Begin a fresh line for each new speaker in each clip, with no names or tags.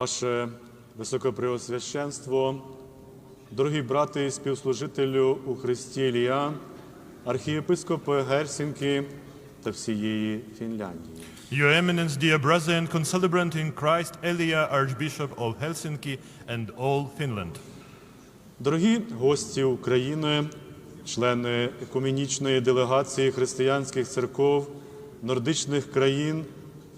Ваше Високопреосвященство, дорогі брати і співслужителю у Христі Ілія, архієпископи Герсінки та всієї Фінляндії.
Your Eminence, dear brother and concelebrant in Christ, Elia, Archbishop of Helsinki and all Finland.
Дорогі гості України, члени екуменічної делегації християнських церков нордичних країн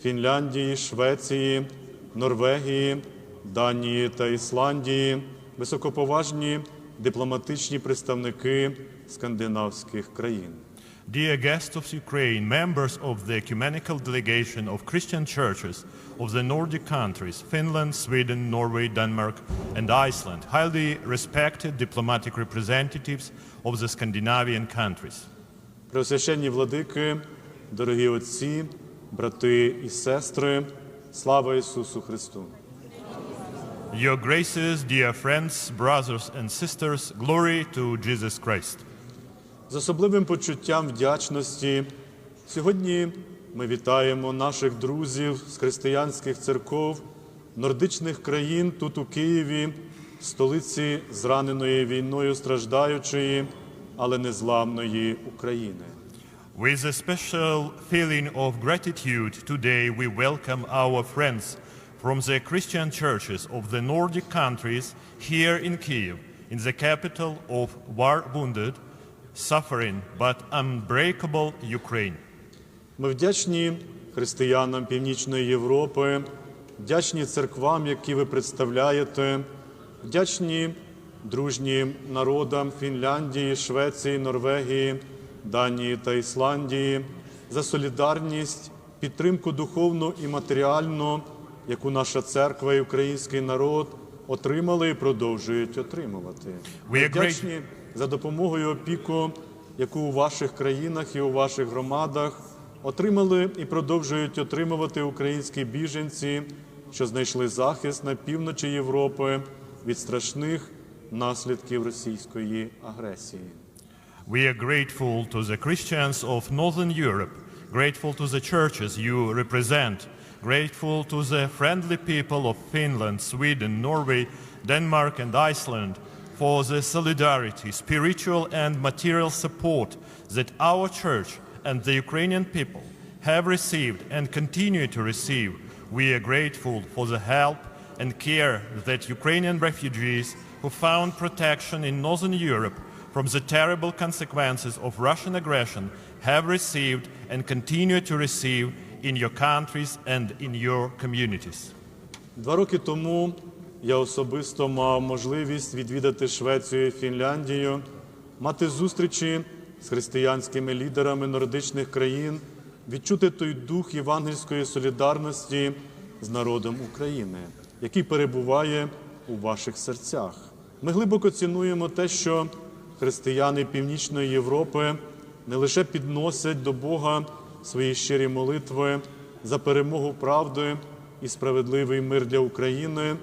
Фінляндії, Швеції, Норвегії, Данії та Ісландії, високоповажні дипломатичні представники скандинавських країн.
Dear guests of Ukraine, members of the ecumenical delegation of Christian churches of the Nordic countries, Finland, Sweden, Norway, Denmark, and Iceland, highly respected diplomatic representatives of the Scandinavian countries.
Преосвященні владики, дорогі отці, брати і сестри, слава Ісусу Христу!
Your graces, dear friends, brothers, and sisters, glory to Jesus Christ.
З особливим почуттям вдячності сьогодні ми вітаємо наших друзів з християнських церков, нордичних країн тут у Києві, столиці зраненої війною страждаючої, але незламної України.
With a special feeling of gratitude, today we welcome our friends from the Christian churches of the Nordic countries here in Kiev, in the capital of war-wounded, suffering but unbreakable Ukraine.
Ми вдячні християнам Північної Європи, вдячні церквам, які ви представляєте, вдячні дружнім народам Фінляндії, Швеції, Норвегії, Данії та Ісландії за солідарність, підтримку духовну і матеріальну, яку наша церква і український народ отримали і продовжують отримувати. Ми вдячні за допомогою опіку, яку у ваших країнах і у ваших громадах отримали і продовжують отримувати українські біженці, що знайшли захист на півночі Європи від страшних наслідків російської агресії.
We are grateful to the Christians of Northern Europe, grateful to the churches you represent, grateful to the friendly people of Finland, Sweden, Norway, Denmark, and Iceland for the solidarity, spiritual and material support that our church and the Ukrainian people have received and continue to receive. We are grateful for the help and care that Ukrainian refugees who found protection in Northern Europe from the terrible consequences of Russian aggression have received and continue to receive in your countries and in your communities.
Два роки тому я особисто мав можливість відвідати Швецію і Фінляндію, мати зустрічі з християнськими лідерами нордичних країн, відчути той дух євангельської солідарності з народом України, який перебуває у ваших серцях. Ми глибоко цінуємо те, що християни Північної Європи не лише підносять до Бога свої щирі молитви за перемогу правди і справедливий мир для України,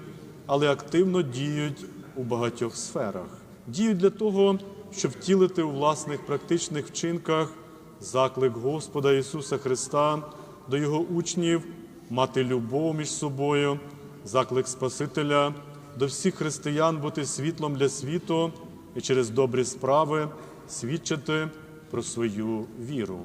але активно діють у багатьох сферах. Діють для того, щоб втілити у власних практичних вчинках заклик Господа Ісуса Христа до Його учнів мати любов між собою, заклик Спасителя до всіх християн бути світлом для світу і через добрі справи свідчити про свою віру.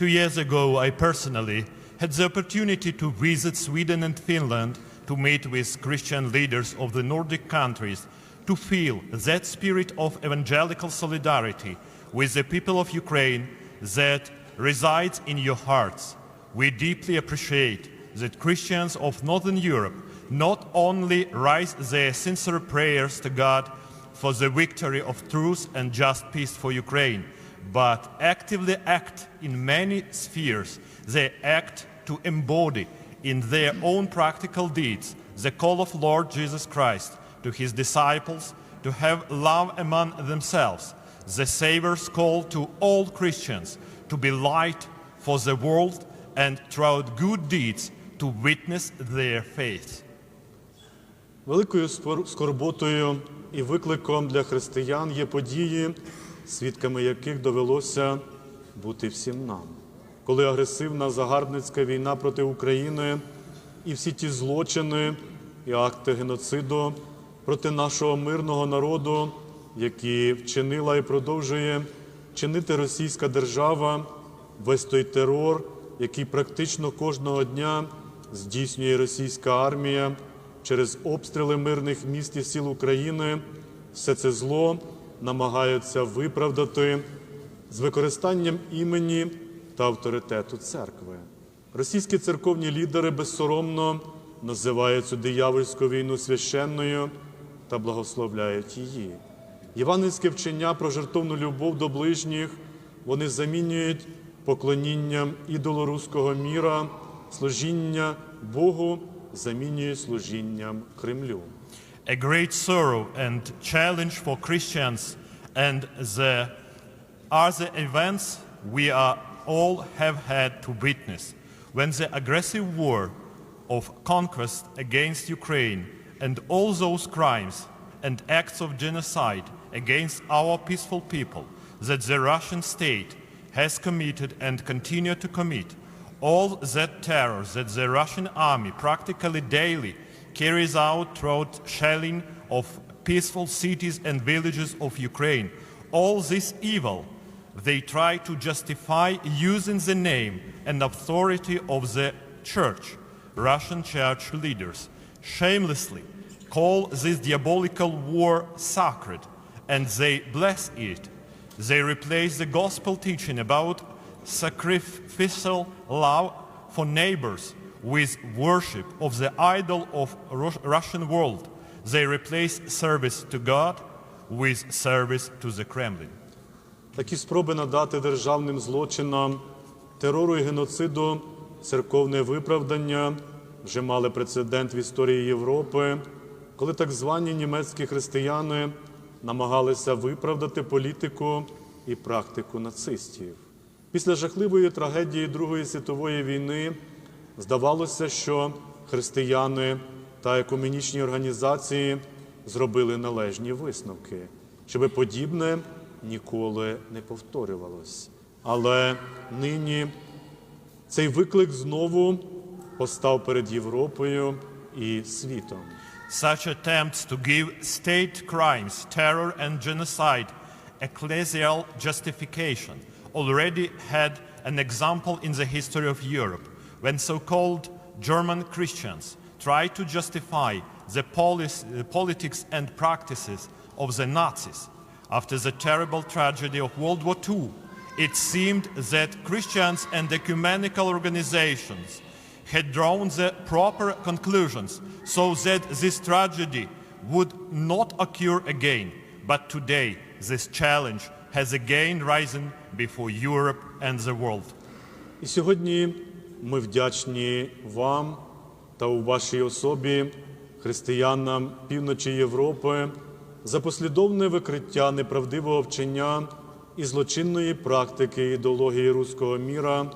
Two years ago, I personally had the opportunity to visit Sweden and Finland to meet with Christian leaders of the Nordic countries to feel that spirit of evangelical solidarity with the people of Ukraine that resides in your hearts. We deeply appreciate that Christians of Northern Europe not only raise their sincere prayers to God for the victory of truth and just peace for Ukraine, but actively act in many spheres. They act to embody in their own practical deeds the call of Lord Jesus Christ to his disciples to have love among themselves, the Savior's call to all Christians to be light for the world and throughout good deeds to witness their faith.
Великою спор- скорботою і викликом для християн є події, свідками яких довелося бути всім нам. Коли агресивна загарбницька війна проти України і всі ті злочини, і акти геноциду проти нашого мирного народу, які вчинила і продовжує чинити російська держава, весь той терор, який практично кожного дня здійснює російська армія через обстріли мирних міст і сіл України, все це зло намагаються виправдати з використанням імені та авторитету церкви. Російські церковні лідери безсоромно називають цю диявольську війну священною та благословляють її. Євангельське вчення про жертовну любов до ближніх вони замінюють поклонінням ідолу руського міра, служіння Богу замінюють служінням Кремлю.
A great sorrow and challenge for Christians and the are the events we are all have had to witness when the aggressive war of conquest against Ukraine and all those crimes and acts of genocide against our peaceful people that the Russian state has committed and continue to commit, all that terror that the Russian army practically daily carries out throughout shelling of peaceful cities and villages of Ukraine, all this evil they try to justify using the name and authority of the church. Russian church leaders shamelessly call this diabolical war sacred and they bless it. They replace the gospel teaching about sacrificial love for neighbors with worship of the idol of Rus- Russian world. They replace service to God with service to the Kremlin.
Такі спроби надати державним злочинам, терору і геноциду церковне виправдання вже мали прецедент в історії Європи, коли так звані німецькі християни намагалися виправдати політику і практику нацистів. Після жахливої трагедії Другої світової війни здавалося, що християни та екуменічні організації зробили належні висновки, щоби подібне ніколи не повторювалось. Але нині цей виклик знову постав перед Європою і світом.
Such attempts to give state crimes, terror, and genocide ecclesial justification already had an example in the history of Europe when so called German Christians tried to justify the uh, politics and practices of the Nazis. After the terrible tragedy of World War II, it seemed that Christians and ecumenical organizations had drawn the proper conclusions so that this tragedy would not occur again. But today, this challenge has again risen before Europe and the world.
І сьогодні ми вдячні вам та у вашій особі, християнам півночі Європи, за послідовне викриття неправдивого вчення і злочинної практики ідеології руського міра,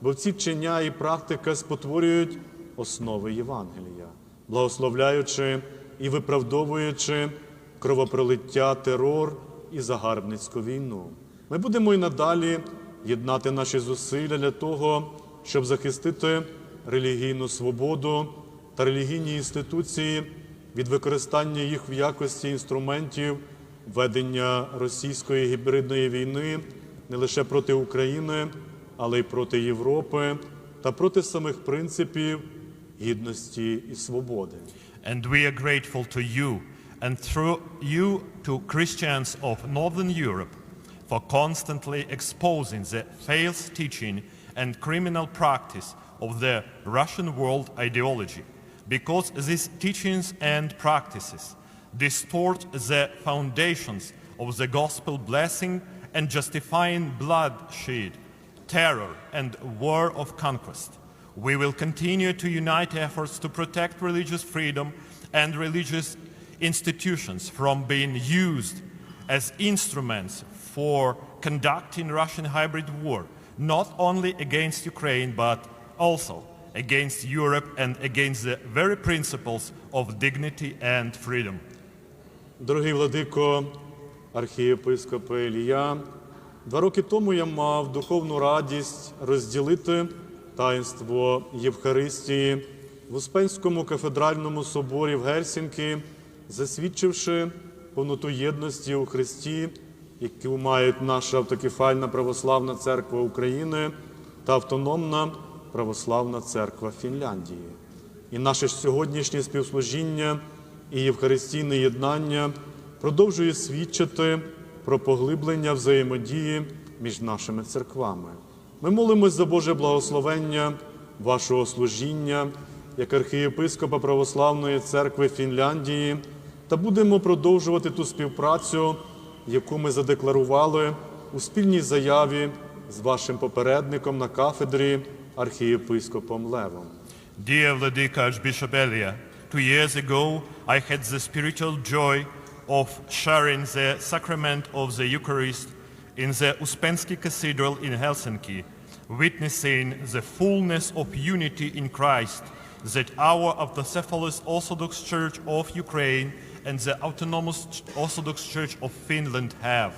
бо ці вчення і практика спотворюють основи Євангелія, благословляючи і виправдовуючи кровопролиття, терор і загарбницьку війну. Ми будемо і надалі єднати наші зусилля для того, щоб захистити релігійну свободу та релігійні інституції від використання їх в якості інструментів ведення російської гібридної війни не лише проти України, але й проти Європи та проти самих принципів гідності і свободи.
And we are grateful to you and through you to Christians of Northern Europe for constantly exposing the false teaching and criminal practice of the Russian world ideology. Because these teachings and practices distort the foundations of the gospel blessing and justifying bloodshed, terror, and war of conquest. We will continue to unite efforts to protect religious freedom and religious institutions from being used as instruments for conducting Russian hybrid war, not only against Ukraine, but also against Europe and against the very principles of dignity and freedom.
Дорогий владико, архієпископе Ілія, два роки тому я мав духовну радість розділити таїнство Євхаристії в Успенському кафедральному соборі в Гельсінкі, засвідчивши повноту єдності у Христі, яку мають наша автокефальна православна церква України та автономна православна церква Фінляндії. І наше сьогоднішнє співслужіння і євхаристійне єднання продовжує свідчити про поглиблення взаємодії між нашими церквами. Ми молимось за Боже благословення вашого служіння як архієпископа Православної церкви Фінляндії та будемо продовжувати ту співпрацю, яку ми задекларували у спільній заяві з вашим попередником на кафедрі архієпископом Левом.
Dear Vladika Archbishop Elia, two years ago I had the spiritual joy of sharing the sacrament of the Eucharist in the Uspensky Cathedral in Helsinki, witnessing the fullness of unity in Christ that our Autocephalous Orthodox Church of Ukraine and the Autonomous Orthodox Church of Finland have.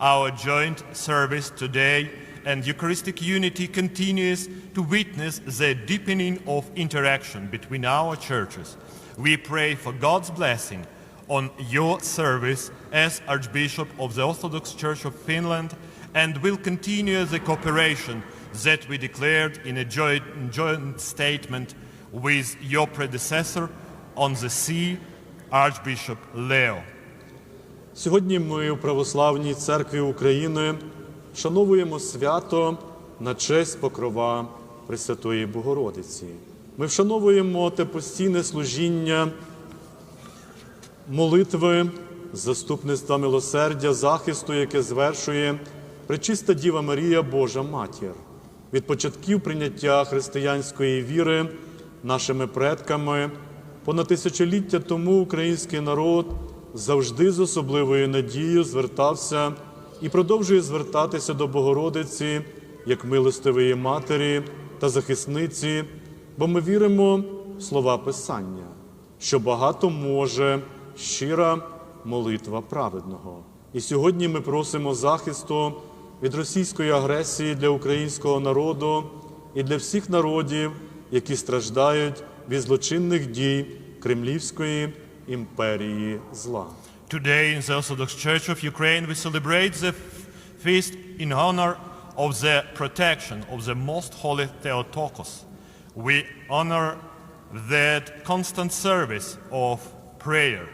Our joint service today and Eucharistic unity continues to witness the deepening of interaction between our churches. We pray for God's blessing on your service as Archbishop of the Orthodox Church of Finland and will continue the cooperation that we declared in a joint, joint statement with your predecessor on the sea, Archbishop Leo.
Сьогодні ми у Православній церкві України вшановуємо свято на честь покрова Пресвятої Богородиці. Ми вшановуємо те постійне служіння молитви, заступництва милосердя, захисту, яке звершує Пречиста Діва Марія Божа Матір. Від початків прийняття християнської віри нашими предками понад тисячоліття тому український народ завжди з особливою надією звертався і продовжує звертатися до Богородиці як милостивої матері та захисниці, бо ми віримо в слова Писання, що багато може щира молитва праведного. І сьогодні ми просимо захисту від російської агресії для українського народу і для всіх народів, які страждають від злочинних дій Кремлівської імперії зла.
Today in the Orthodox Church of Ukraine, we celebrate the f- feast in honor of the protection of the Most Holy Theotokos. We honor that constant service of prayer,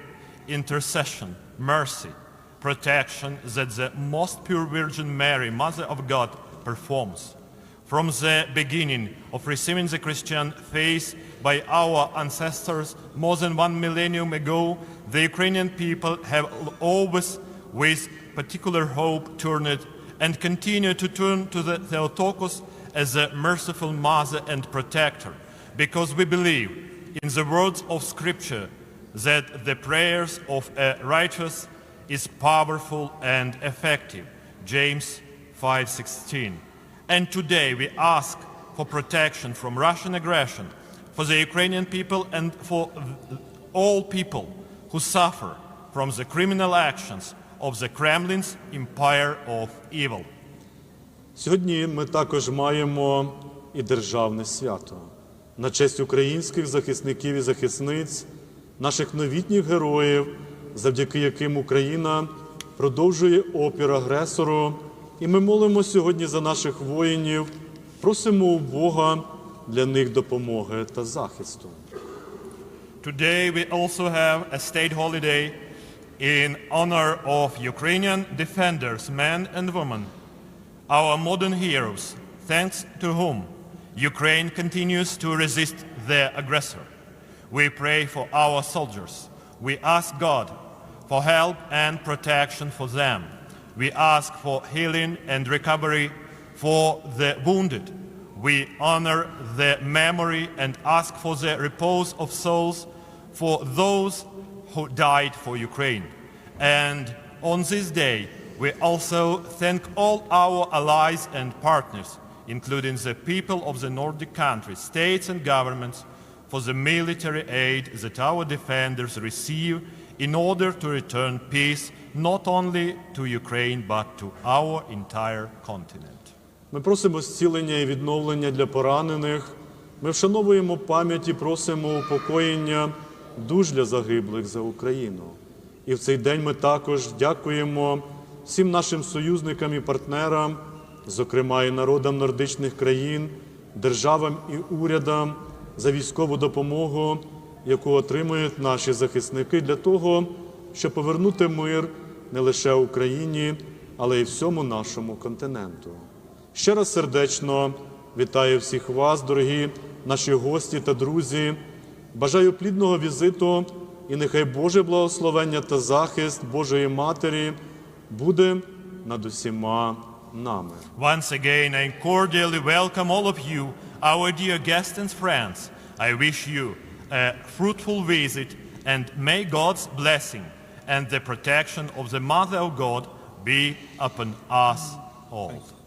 intercession, mercy, protection that the Most Pure Virgin Mary, Mother of God, performs. From the beginning of receiving the Christian faith by our ancestors more than one millennium ago, the Ukrainian people have always, with particular hope, turned and continue to turn to the Theotokos as a merciful mother and protector, because we believe in the words of Scripture that the prayers of a righteous is powerful and effective. James 5:16. And today we ask for protection from Russian aggression for the Ukrainian people and for all people who suffer from the criminal actions of the Kremlin's empire of evil.
Сьогодні ми також маємо і державне свято на честь українських захисників і захисниць, наших новітніх героїв, завдяки яким Україна продовжує опір агресору. І ми молимо сьогодні за наших воїнів, просимо у Бога для них допомоги та захисту.
Today we also have a state holiday in honor of Ukrainian defenders, men and women, our modern heroes, thanks to whom Ukraine continues to resist the aggressor. We pray for our soldiers. We ask God for help and protection for them. We ask for healing and recovery for the wounded. we honor the memory and ask for the repose of souls for those who died for Ukraine. And on this day, we also thank all our allies and partners, including the people of the Nordic countries, states and governments, for the military aid that our defenders receive in order to return peace not only to Ukraine but to our entire continent.
Ми просимо зцілення і відновлення для поранених, Ми вшановуємо пам'ять і просимо упокоєння душ для загиблих за Україну. І в цей день ми також дякуємо всім нашим союзникам і партнерам, зокрема і народам нордичних країн, державам і урядам за військову допомогу, яку отримують наші захисники для того, щоб повернути мир не лише Україні, але й всьому нашому континенту. Ще раз сердечно вітаю всіх вас, дорогі наші гості та друзі. Бажаю плідного візиту і нехай Боже благословення та захист Божої Матері буде над усіма нами.
Once again, I cordially welcome all of you, our dear guests and friends. I wish you a fruitful visit and may God's blessing and the protection of the Mother of God be upon us all.